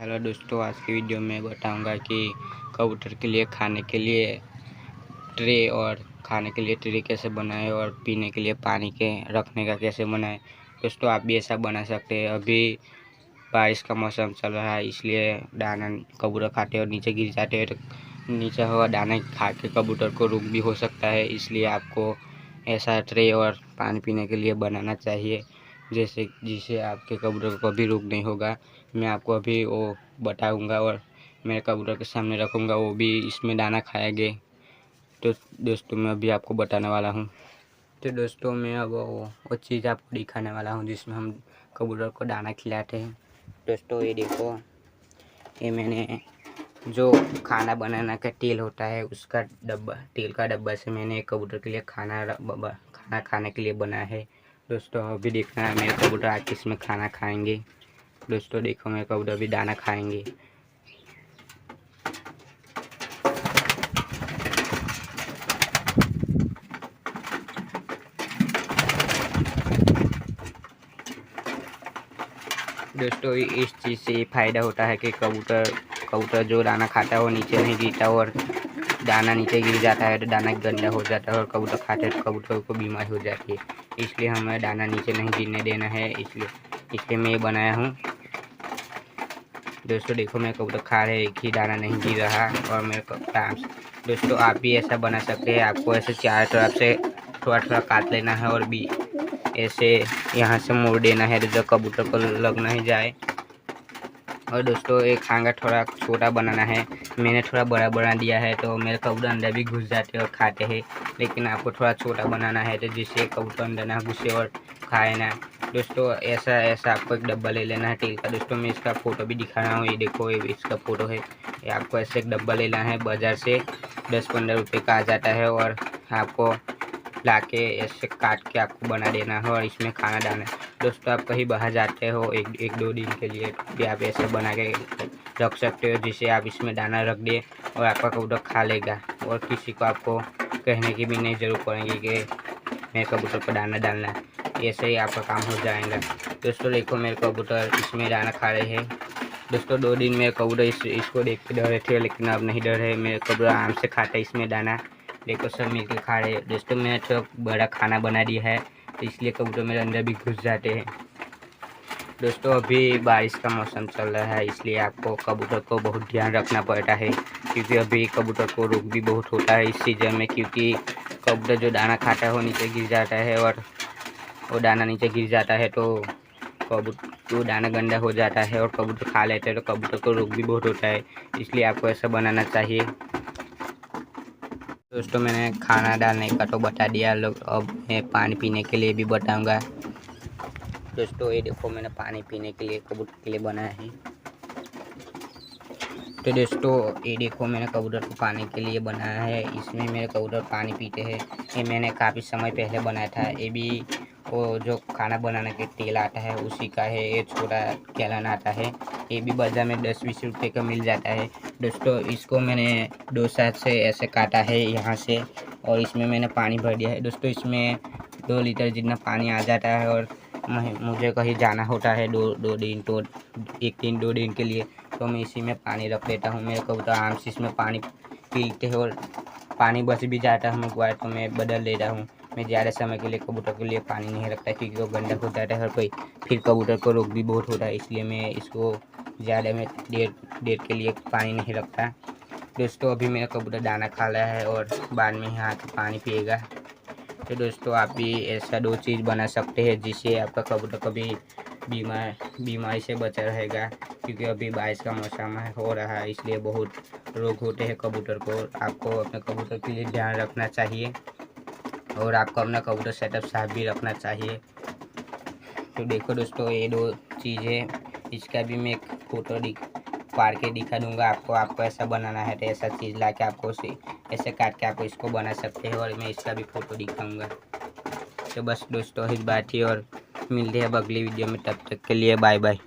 Hello दोस्तों, आज की वीडियो में बताऊँगा कि कबूतर के लिए खाने के लिए ट्रे और खाने के लिए ट्रे कैसे बनाए और पीने के लिए पानी के, रखने का कैसे बनाए। दोस्तों, आप भी ऐसा बना सकते हैं। अभी बारिश का मौसम चल रहा है, इसलिए दाना कबूतर खाते और नीचे गिर जाते हैं। तो नीचे हुआ दाना खा के कबूतर को रुक भी हो सकता है, इसलिए आपको ऐसा ट्रे और पानी पीने के लिए बनाना चाहिए। जैसे, जिसे आपके कबूतर को कभी रुक नहीं होगा। मैं आपको अभी वो बताऊँगा और मेरे कबूतर के सामने रखूँगा, वो भी इसमें दाना खाएँगे तो दोस्तों, मैं अभी आपको बताने वाला हूँ। तो दोस्तों, मैं अब वो वो चीज़ आपको दिखाने वाला हूँ, जिसमें हम कबूतर को दाना खिलाते हैं। दोस्तों, ये देखो, ये मैंने जो खाना बनाना का तेल होता है, उसका डब्बा, तेल का डब्बा से मैंने कबूतर के लिए खाना खाना खाने के लिए बनाया है। दोस्तों, अभी देखना है मेरे कबूतर आज इसमें खाना खाएँगे। दोस्तों, देखो मेरे कबूतर अभी दाना खाएँगे। दोस्तों, इस चीज़ से फ़ायदा होता है कि कबूतर कबूतर जो दाना खाता है वो नीचे नहीं गिरता और दाना नीचे गिर जाता है तो दाना गंदा हो जाता है और कबूतर खाते हैं तो कबूतर को बीमारी हो जाती है। इसलिए हमें दाना नीचे नहीं गिरने देना है, इसलिए इसलिए मैं ये बनाया हूँ। दोस्तों, देखो, मैं कबूतर खा रहे एक ही दाना नहीं गिर रहा और मेरे को दोस्तों, आप भी ऐसा बना सकते हैं, आपको ऐसे चार तरफ़ से थोड़ा थोड़ा काट लेना है और भी ऐसे यहाँ से मोड़ देना है जो कबूतर को लग नहीं जाए। और दोस्तों, एक खांगा थोड़ा छोटा बनाना है। मैंने थोड़ा बड़ा बना दिया है तो मेरे कबूतर अंदर भी घुस जाते और खाते हैं। लेकिन आपको थोड़ा छोटा बनाना है तो जिससे कबूतर अंदर ना घुसे और खाए ना। दोस्तों, ऐसा ऐसा आपको एक डब्बा ले लेना है तेल का। दोस्तों, मैं इसका फ़ोटो भी दिखा रहा हूँ। ये देखो, ये इसका फ़ोटो है। ये आपको ऐसे एक डब्बा लेना है। बाज़ार से दस पंद्रह रुपये का आ जाता है और आपको ला के ऐसे काट के आपको बना देना है और इसमें खाना डालना है। दोस्तों आप कहीं बाहर जाते हो एक एक दो दिन के लिए भी आप ऐसे बना के रख सकते हो जिसे आप इसमें दाना रख दिए और आपका कबूतर खा लेगा। और किसी को आपको कहने की भी नहीं ज़रूरत पड़ेगी कि मेरे कबूतर को दाना डालना है। ऐसे ही आपका काम हो जाएगा। दोस्तों देखो मेरे कबूतर इसमें दाना खा रहे हैं। दोस्तों दो दिन मेरे कबूतर इस, इसको देख के डर थे लेकिन अब नहीं डर। रहे मेरे कबूतर आराम से खाते इसमें दाना। देखो सब मिल खा रहे दोस्तों मैंने थोड़ा बड़ा खाना बना दिया है। तो इसलिए कबूतर मेरे अंदर भी घुस जाते हैं। दोस्तों, अभी बारिश का मौसम चल रहा है, इसलिए आपको कबूतर को बहुत ध्यान रखना पड़ता है, क्योंकि अभी कबूतर को रोग भी बहुत होता है इस सीज़न में, क्योंकि कबूतर जो दाना खाता है वो नीचे गिर जाता है और वो दाना नीचे गिर जाता है तो कबूतर दाना गंदा हो जाता है और कबूतर खा लेते हैं तो कबूतर को रोग भी बहुत होता है, इसलिए आपको ऐसा बनाना चाहिए। दोस्तों, मैंने खाना डालने का तो बता दिया। लोग, अब मैं पानी पीने के लिए भी बताऊँगा। दोस्तों, ये देखो, मैंने पानी पीने के लिए कबूतर के लिए बनाया है। तो दोस्तों, ये देखो, मैंने कबूतर को पानी के लिए बनाया है। इसमें मेरे कबूतर पानी पीते हैं। ये मैंने काफ़ी समय पहले बनाया था। ये भी, वो जो खाना बनाने के तेल आता है, उसी का है। ये छोटा कैलन आता है। ये भी बाज़ार में दस बीस रुपये का मिल जाता है। दोस्तों, इसको मैंने दो साइड से ऐसे काटा है यहाँ से और इसमें मैंने पानी भर दिया है। दोस्तों, इसमें दो लीटर जितना पानी आ जाता है और मुझे कहीं जाना होता है दो दो दिन तो एक दिन, दो दिन के लिए तो मैं इसी में पानी रख लेता हूँ। मेरे कबूतर आराम से इसमें पानी पीते हैं और पानी बच भी जाता है हमें तो मैं बदल लेता हूँ। मैं ज़्यादा समय के लिए कबूतर के लिए पानी नहीं रखता क्योंकि वो गंदा हो जाता है हर कोई फिर कबूतर को रोग भी बहुत होता है, इसलिए मैं इसको ज़्यादा में देर देर के लिए पानी नहीं रखता दोस्तों, अभी मेरा कबूतर दाना खा रहा है और बाद में यहाँ पानी पिएगा। तो दोस्तों, आप भी ऐसा दो चीज़ बना सकते हैं जिससे आपका कबूतर कभी बीमार, बीमारी से बचा रहेगा। क्योंकि अभी बारिश का मौसम हो रहा है, इसलिए बहुत रोग होते हैं कबूतर को। आपको अपने कबूतर के लिए ध्यान रखना चाहिए और आपको अपना कबूतर सेटअप साफ़ भी रखना चाहिए। तो देखो दोस्तों, ये दो चीज़ें इसका भी मैं एक फ़ोटो दिख पार के दिखा दूँगा आपको। आपको ऐसा बनाना है तो ऐसा चीज़ ला के आपको उसे, ऐसे काट के आप इसको बना सकते हैं और मैं इसका भी फ़ोटो दिखाऊँगा। तो बस दोस्तों, इस बात ही और मिलते हैं अब अगली वीडियो में, तब तक के लिए बाय बाय